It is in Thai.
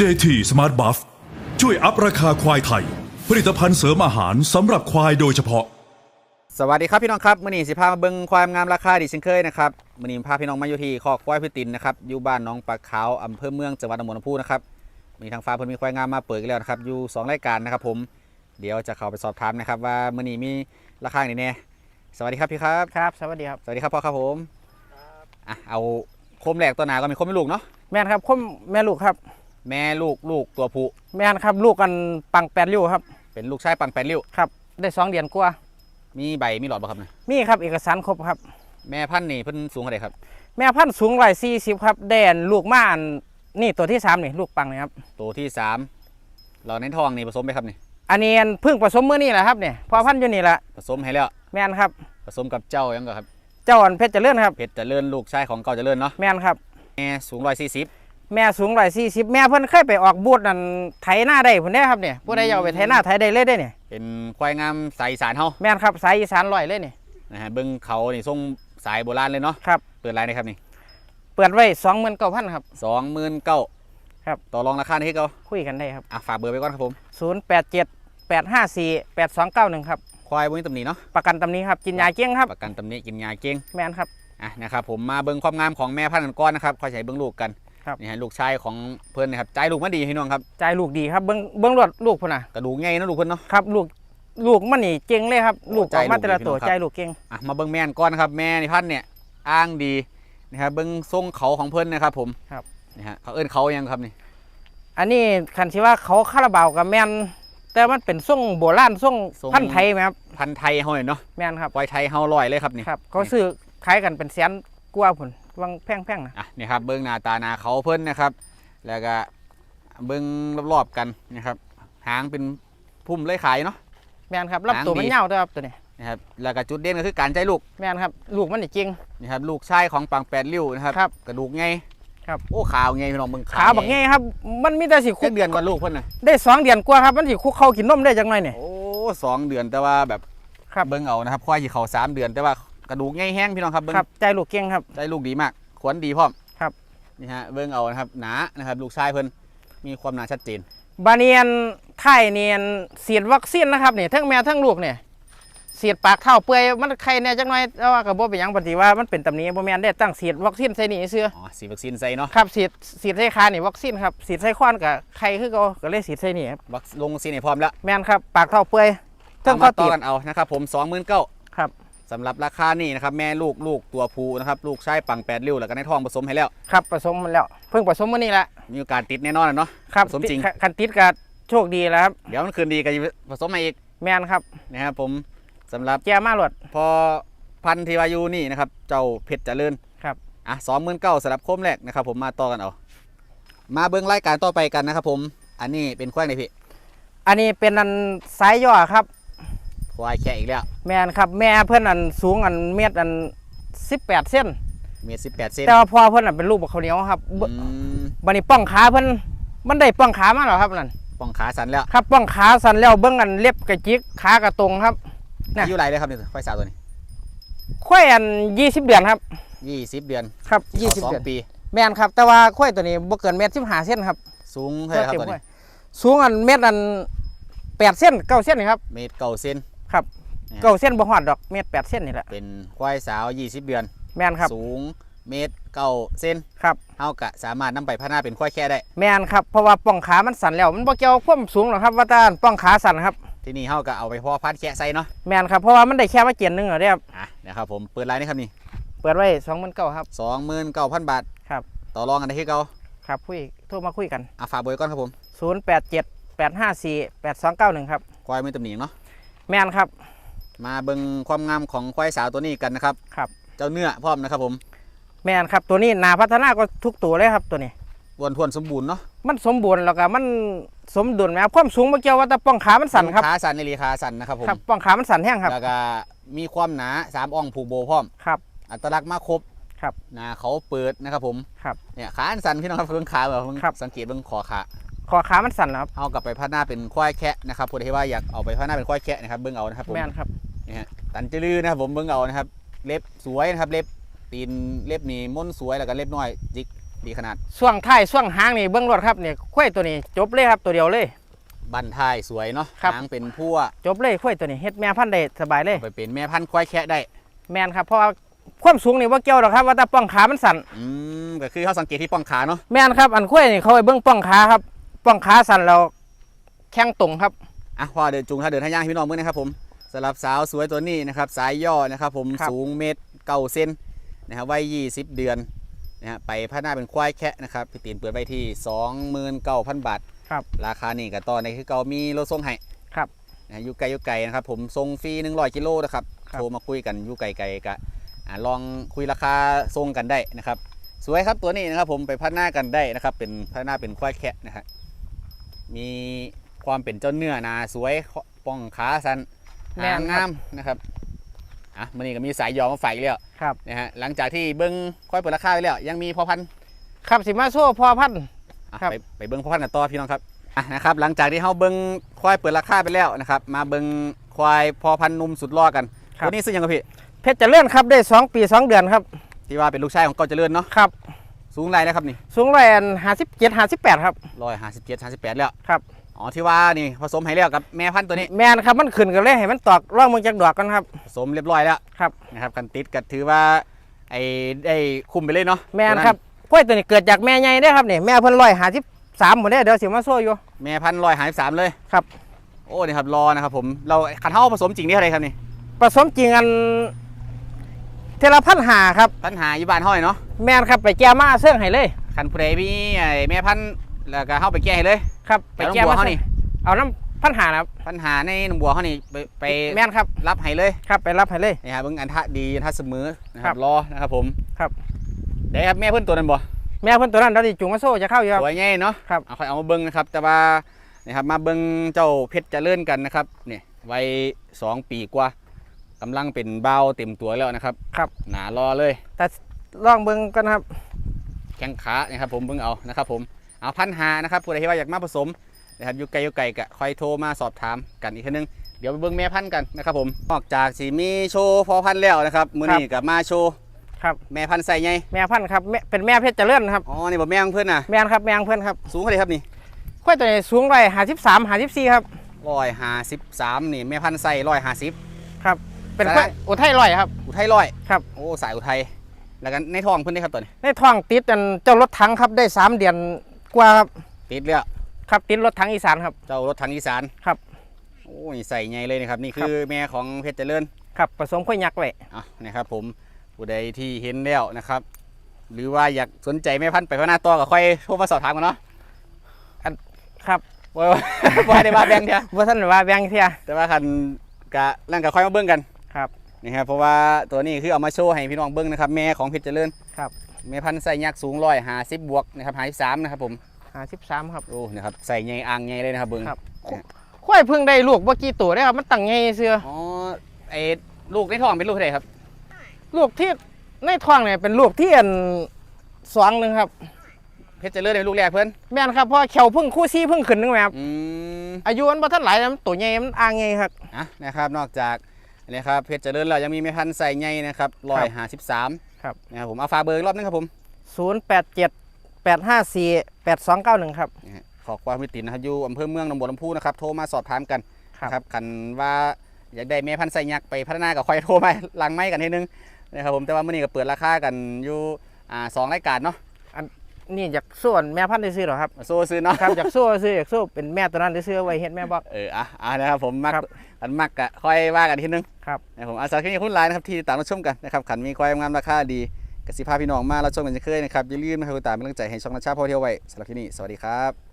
JT Smart Buff ช่วยอัพราคาควายไทย ผลิตภัณฑ์เสริมอาหารสำหรับควายโดยเฉพาะ สวัสดีครับพี่น้องครับมื่อนี้สิพามาเบิ่งความงามราคาดิเช่นเคยนะครับมื่อนี้พาพี่น้องมาอยู่ที่คอกควายพื้นตินนะครับอยู่บ้านหน้องปลาขาวอำเภอเมืองจังหวัดหนองบัวลำพูนะครับมีทางฟ้าเพิ่นมีควายงามมาเปิดกันแล้วนะครับอยู่สองรายการนะครับ ผมเดี๋ยวจะเข้าไปสอบถามนะครับ ว่ามื่อนี้มีราคาไหนแน่สวัสดีครับพี่ครับ ครับ สวัสดีครับ สวัสดีครับพ่อครับผมอะเอาโคมแรกตัวหนาก็มีโคมไม่ลูกเนาะแม่นครับคมแม่ลูกครับ แม่ลูกลูกตัวผู้แม่นครับลูกกันปังแปดริ้วครับเป็นลูกชายปังแปดริ้วครับ ได้สองเดือนกว่ามีใบมีหลอดบ่ครับเนี่ยมีครับเอกสารครบครับ แม่พันธุ์นี่เพิ่นสูงเท่าไหร่ครับ แม่พันธุ์สูงร้อยสี่สิบครับแดนลูกม่านนี่ตัวที่สามนี่ลูกปังนี่ครับตัวที่สามเราในทองนี่ผสมไปครับนี่อันนี้อันเพิ่งผสมมื้อนี่แหละครับเนี่ยพอพันธุ์อยู่นี่แหละผสมให้แล้วแม่นครับ ผสมกับเจ้ายังก็ครับ เจ้าอันเพชรเจริญครับเพชรเจริญลูกชายของเก่าเจริญเนาะแม่นครับแม่สูงร้อยสี่สิบ แม่สูงร้อยสี่สิบแม่เพิ่นเคยไปออกบูธนั่นไถหน้าได้พุ่นได้ครับเนี่ยผู้ใดอยากเอาไปไถหน้าไถได้เลยได้เนี่ยเป็นควายงามสายอีสานเฮาแม่นครับสายอีสานร้อยเลยเนี่ยนะฮะเบิ้งเขานี่ทรงสายโบราณเลยเนาะครับ เปิดไรนะครับนี่เปิดไว้สองหมื่นเก้าพันครับ สองหมื่นเก้าครับ ต่อรองราคาให้เขาคุยกันได้ครับอะฝากเบอร์ไปก่อนครับผม ศูนย์แปดเจ็ดแปดห้าสี่แปดสองเก้าหนึ่งครับควายบุ้ยตำหนิเนาะประกันตำนี้ครับกินยาเกี้ยงครับ ประกันตำหนิกินยาเก่งแมนครับ อะนะครับผมมาเบิ้งความงามของแม่พันธุ์กันก่อนนะครับค่อยใช้เบิ้งลูกกัน ครับ นี่ฮะลูกชายของเพื่อนนะครับใจลูกมาดีพี่น้องครับใจลูกดีครับเบิ้งเบิ้งรวดลูกพุ่นน่ะกระดูกใหญ่เนาะลูกเพื่อนเนาะ ครับลูกลูกมันนี่เก่งเลยครับโอ้ลูกออกมาใจลูกแต่ละตัวดีพี่น้องครับใจลูกเก่งอะมาเบิ้งแม่นก่อนนะครับแม่นี่พันธุ์เนี่ยอ้างดีนะครับเบิ้งทรงเขาของเพื่อนนะครับผมครับ นี่ฮะเขาเอิ้นเขายังครับนี่อันนี้คันที่ว่าเขาคาราบาวกับแมนแต่มันเป็นส่งโบราณส่งพันธุ์ไทยไหมครับพันธุ์ไทยเฮาเนี่ยเนาะแมนครับควายไทยเฮาลอยเลยครับนี่ครับเขาซื้อขายกันเป็นแสนกว่าผุน วังแพงๆนะอะนี่ครับเบิ้งหน้าตาหน้าเขาเพิ่นนะครับ แล้วก็เบิ้งรอบๆกันนะครับ หางเป็นพุ่มเลยขายเนาะ แมนครับรับตัวมันหางดีเหี่ยวด้วยครับตัวนี้นะครับแล้วก็จุดเด่นก็คือการใจลูกแมนครับลูกมันนี่เก่งนี่ครับลูกชายของปังแปดริ้วนะครับครับกระดูกไงครับ โอ้ขาวไงพี่น้องเบิ้งขาบักไงครับ มันมีแต่สิคุแค่กเดือนกว่าลูกเพิ่นน่ะได้สองเดือนกว่าครับมันสิคุกเข้ากินนมได้จังไงเนี่ย โอ้สองเดือนแต่ว่าแบบครับ เบิ้งเอานะครับควายที่เขาสามเดือนแต่ว่า กระดูกไงแห้งพี่น้องครับเบิ้งครับใจลูกเก่งครับ ใจลูกดีมาก ขวนดีพร้อมครับนี่ฮะเบิ้งเอานะครับหนานะครับ ลูกชายเพิ่นมีความหนาชัดเจนบาเนียนไทยเนียนเสียดวัคซีนนะครับเนี่ยทั้งแม่ทั้งลูกเนี่ยเสียดปากเท่าเปื่อยมันใครเนี่ยจังน้อยแต่ว่ากับบ่เป็นหยังปฏิว่ามันเป็นตำหนี้บ่แม่นได้ตั้งเสียดวัคซีนใส่นี่เสื้ออ๋อสีวัคซีนใส่เนาะครับเสียดเสียดใส่ขานี่วัคซีนครับเสียดใส่ข้อนกับใครคือเก็ก็เลยเสียดใส่นี่ครับวัคลงซีนให้พร้อมแล้วแม่นครับปากเท่าเปื่อยต้ทั้องงข้อมาต่ติอดกันเอานะครับผมสองหมื่นเก้าครับ สำหรับราคานี่นะครับแม่ลูกลูกตัวผู้นะครับลูกชายปังแปดริ้วแล้วก็ในท้องผสมให้แล้ว ครับผสมมันแล้ว เพิ่งผสมมื้อนี้แหละมีโอกาสติดแน่นอนอะเนาะครับผสมจริง คันติดก็โชคดีแล้วครับ เดี๋ยวมันคืนดีก็จะผสมมาอีกแม่นครับนะครับผมสำหรับแจมาหลด พอพันธุ์ทีวายูนี่นะครับเจ้าเพชรเจริญครับ อะสองหมื่นเก้าสำหรับโคมแรกนะครับผมมาต่อกันเอามาเบิ้งรายการต่อไปกันนะครับผม อันนี้เป็นควายในพี่อันนี้เป็นอันสายย่อครับ ควายแค่อีกแล้ว แม่นครับแม่เพื่อนอันสูงอันเมตรอัน18เส้นเมตรสิบแปดเซนแต่ว่าพ่อเพื่อนอันเป็นลูกบักข้าวเหนียวครับบอืมบันนี้ป้องขาเพื่อนมันได้ป้องขามาแล้วครับนั่นป้องขาสันแล้วครับป้องขาสั่นแล้วเบิ้งอันเล็บกระจิกขากระตรงครับ น่ะ อายุไรเลยครับเนี่ยควายสาวตัวนี้ค่อยอัน20เดือนครับยี่สิบเดือนครับเข้าส20องเดือน ปี แม่นครับ แต่ว่าค่อยตัวนี้บ่เกินเมตร15เส้นครับสูงเท่าไหร่ครับเต็มตัวค่อนี้ยสูงอันเมตรอัน8เส้น9เส้นนี่ครับเมตรเก้าเซนครับ เนี่ยเก้าเส้นบ่ฮอดดอกเมตร8เส้นนี่แหละเป็นควายสาวยี่สิบเดือน แม่นครับ สูงเมตรเก้าเซนครับเท่ากะสามารถนำไปพัฒนาเป็นควายแค่ได้ แม่นครับเพราะว่าป้องขามันสั่นแล้วมันบ่เกี่ยวกับความสูงหรอกครับว่าแตาป้องขาสั่นครับที่นี่เท่ากะเอาไปพ่อพันธุ์แค่ใส่เนาะแม่นครับเพราะว่ามันได้แค่มาเกียนหนึงเหรอเด้ครับอะนะครับผมเปิดไลน์นะครับนี่เปิดไว้สองหมื่นเก้าครับสองหมื่นเก้าพันบาทครับต่อรองกันได้ที่เก่าครับคุยโทรมาคุยกันอะฝากเบอร์ก่อนครับผมศูนย์แปดเจ็ดแปดห้าสี่แปดสองเก้าหนึ่งครับควายไม่ตำหนิเนาะแม่นครับ มาเบิ่งความงามของควายสาวตัวนี้กันนะครับ ครับ เจ้าเนื้อพร้อมนะครับผมแม่นครับตัวนี้นาพัฒนาก็ทุกตัวเลยครับตัวนี้อ้วนทวนสมบูรณ์เนาะมันสมบูรณ์แล้วก็มันสมดุลไหมครับความสูงเมื่อกี้ว่าแต่ป้องขามันสั่นครับขาสั่นในรีขาสั่นนะครับผมครับป้องขามันสั่นแห้งครับแล้วก็มีความหนาสามอ่องผูกโบพร้อมครับ อัตลักษณ์มาครบครับหนาเขาเปิดนะครับผมครับเนี่ยขาอันสั่นพี่น้องครับเบิ่งขาแบบเบิ่งครับสังเกตเบิ่งคอขาคอขามันสั่นแล้วครับเอากลับไปพัฒนาเป็นควายแคะนะครับผู้ใดที่ว่าอยากเอาไปพัฒนาเป็นควายแคะนะครับเบิ่งเอานะครับผมแม่นครับ นี่ฮะตันจืลือนะครับผมเบิ่งเอานะครับ เล็บสวยนะครับ เล็บตีนเล็บนี่ม่นสวยแล้วก็เล็บน้อยจิกดีขนาดช่วงท้ายช่วงหางนี่เบื้องรถครับเนี่ยควายตัวนี้จบเลยครับตัวเดียวเลย บันท้ายสวยเนาะครับ หางเป็นพั่วจบเลยควายตัวนี้เฮ็ดแม่พันธุ์ได้สบายเลย ไปเป็นแม่พันธุ์ควายแคะได้ แมนครับเพราะว่าความสูงนี่ว่าเกี่ยวหรอกครับว่าแต่ป้องขามันสั่นอืมก็คือเขาสังเกตที่ป้องขาเนาะแมนครับอันควายนี่เขาไปเบื้องป้องขาครับป้องขาสั่นแล้วแข้งตรงครับอะพอเดินจุงถ้าเดินท่าย่างให้พี่น้องมือนะครับผม สำหรับสาวสวยตัวนี้นะครับสายย่อนะครับผมครับสูงเมตรเก้าเซนนะครับวัย20เดือนนะฮะไปพัฒนาเป็นควายแคะนะครับพี่ตีนเปิดไว้ที่29,000บาทครับราคานี่กับตอนในคือเก่ามีรถส่งให้ครับนะฮะอยู่ไกลอยู่ไกลนะครับผมส่งฟรี100กิโลนะครับครับโทรมาคุยกันอยู่ไกลไกลๆกะอ่าลองคุยราคาส่งกันได้นะครับ สวยครับตัวนี้นะครับผมไปพัฒนากันได้นะครับ เป็นพัฒนาเป็นควายแคะนะฮะมีความเป็นเจ้าเนื้อหนาสวยป้องขาสัน แม่หางนครับ งามนะครับอะมันนี่ก็มีสายยอมาฝากอีกแล้วครับ นะฮะหลังจากที่เบิ้งควายเปิดราคาไปแล้ว ยังมีพอพันธุ์ครับสิมาโซ่พอพันธุ์ อะครับ ไปไปเบิ้งพอพันธุ์กันต่อพี่น้องครับอะนะครับหลังจากที่เขาเบิ้งควายเปิดราคาไปแล้วนะครับมาเบิ้งควายพอพันธุ์หนุ่มสุดล่อกันตัวนี้ซึ่งยังไงพี่เพชรเจะเลื่อนครับได้สองปีสองเดือนครับที่ว่าเป็นลูกชายของเกาเจริญเนาะครับ สูงไรนะครับนี่สูงร้อยห้าสิบเจ็ดห้าสิบแปดครับ ร้อยห้าสิบเจ็ดห้าสิบแปดแล้วครับ อ๋อที่ว่านี่ผสมให้แล้วกับแม่พันธุ์ตัวนี้แมนครับมันขึ้นกันเลยให้มันตอกร่องมึงจากดอกกันครับผสมเรียบร้อยแล้วครับนะครับกันติดก็ถือว่าไอ้ได้คุมไปเลยเนาะแมนครับกล้วยตัวนี้เกิดจากแม่ใหญ่ได้อครับนี่แม่เพิ่นร้อยห้าสิบสามหมดเลยเดี๋ยวสิมาโซ่อยู่แม่พันร้อยหาสิบสามเลยครับโอ้นี่ครับรอนะครับผมเราขันเท้าผสมจริงนี่อะไรครับนี่ผสมจริงอันเทละพันหาครับปัญหาอยู่บ้านห้อยเนาะแมนครับไปแก้มาเสื่องให้เลยขันผู้ใดพี่ไอ้แม่พัน แล้วก็เข้าไปแก้ให้เลยครับไปไปน้องแก้บัวมาเขาเสื่องนี่เอาน้ำพันหานะครับปัญหาในหนุ่มบัวเขานี่ไปไปแมนครับรับให้เลยครับไปรับให้เลยนี่ครับเบิ่งอันทะดีอันทะเสมอนะคครัรับบรอนะครับผมครับเดี๋ยวครับแม่เพิ่นตัวนั้นบ่แม่เพิ่นตัวนั้นเราดิจุงมาโซ่จะเข้าอยู่ครับสวยใหญ่เนาะครับเอาค่อยเอามาเบิ่งนะครับ แต่ว่านี่ครับมาเบิ่งเจ้าเพชรเจริญกันนะครับนี่วัยสองปีกว่ากำลังเป็นเบาวเต็มตัวแล้วนะครับ ครับ หนารอเลย แต่ลองเบิ่งกันครับ แข้งขานะครับผมเบิ่งเอานะครับผม เอาพันหานะครับผู้ใดที่ว่าอยากมาผสมนะครับอยู่ไกลอยู่ไกลก็คอยโทรมาสอบถามกันอีกทีนึงเดี๋ยวไปเบิ่งแม่พันธุ์กันนะครับผมนอกจากสีมีโชว์พอพันธุ์แล้วนะครับมื้อนี้ก็มาโชว์ครับแม่พันธุ์ใส่ไงแม่พันธุ์ครับแม่เป็นแม่เพชรเจริญครับอ๋อนี่บ่แม่ของเพิ่นน่ะแม่นครับแม่ของเพิ่นครับสูงเท่าไหร่ครับนี่กล้วยตัวนี้สูงร้อยห้าสิบสามห้าสิบสี่ครับร้อยห้าสิบสามนี่แม่พันธุ์ใส่ร้อยห้าสิบครับเป็นได้กล้วยอุทัยร้อยครับอุทัยร้อยครับโอ้สายอุทัยแล้วกันในท้องเพิ่นได้ครับตัวนี้ในท้องติดอันเจ้ารถถังครับได้สามเดือน กว่าครับติดแล้วครับติดรถถังอีสานครับ เจ้ารถทางอีสานครับโอ้ยใส่ไงเลยนะครับ นี่คือแม่ของเพชรเจริญครับผสมข้อยยักษ์ไว้อะนะครับ ผมผู้ใดที่เห็นแล้วนะครับ หรือว่าอยากสนใจแม่พันธุ์ไปพัฒนาต่อก็ค่อยโทรมาสอบถามกันเนาะครับว่าว่าได้มาแบ่งเถอะว่าท่านว่าแบงเทียแต่ว่าคันกะนั่นก็ค่อยมาเบิ่งกันครับนะครับเพราะว่าตัวนี้คือเอามาโชว์ให้พี่น้องเบิ่งนะครับ แม่ของเพชรเจริญครับ แม่พันธุ์ใส่ยักษ์สูงร้อยห้าสิบบวกนะครับห้าสิบสามนะครับผมห้าสิบสามครับ โอ้นะครับใส่ใหญ่อ่างใหญ่เลยนะครับเบิ่งครับข้อยเพิ่งได้ลูกเมื่อกี้ตัวได้อครับ มันตั้งไงเสืออ๋อไอ้ลูกในท้องเป็นลูกเท่าไหร่ครับ ลูกที่ในท้องเนี่ยเป็นลูกที่อันสองหนึ่งครับเพชรเจริญเป็นลูกแรกเพิ่นแม่นครับเพราะเขียวเพิ่งคู่ซี่เพิ่งขึ้นนึงแม่ครับอืมอายุมันบ่ทันหลายนะมันตัวใหญ่มันอ่างไงครับอะนะครับ นอกจากนะครับเพชรเจริญเรายังมีแม่พันธุ์ใส่ใหญ่นะครับร้อยห้าสิบสาม ครับนะครับผมเอาฝากเบอร์อีกรอบนึงครับผมศูนย์แปดเจ็ดแปดห้าสี่แปดสองเก้าหนึ่งครับ นะฮะขอความมิตินะครับอยู่อำเภอเมืองหนองบัวลำพูนะครับโทรมาสอบถามกันครับ นะครับคันว่าอยากได้แม่พันธุ์ใส่ยักษ์ไปพัฒนากับคอยโทรมาหลังไม้กันทีนึงนะครับผมแต่ว่ามื่อนี้ก็เปิดราคากันอยู่อ่าสองรายการเนาะ นี่อยากส่วนแม่พันธุ์ได้ซื้อหรอครับโซ่ซื้อเนาะครับอยากสู้ซื้ออยากสู้เป็นแม่ตัวนั้นได้ซื้อไว้เฮ็ดแม่บอก เอออะอะนะครับผมมักครับอันมักกะค่อยว่ากันทีนึงครับ นะครับผมอาสาขึ้นคุณไลน์นะครับที่ตามรับชมกันนะครับขันมีความงามราคาดีกสิพาพี่น้องมาเราชมกันจะเคยนะครับอย่าลืมนะครับติดตามเป็นกำลังใจให้ช่องนัชชาพอเที่ยวไว้สำหรับที่นี่สวัสดีครับ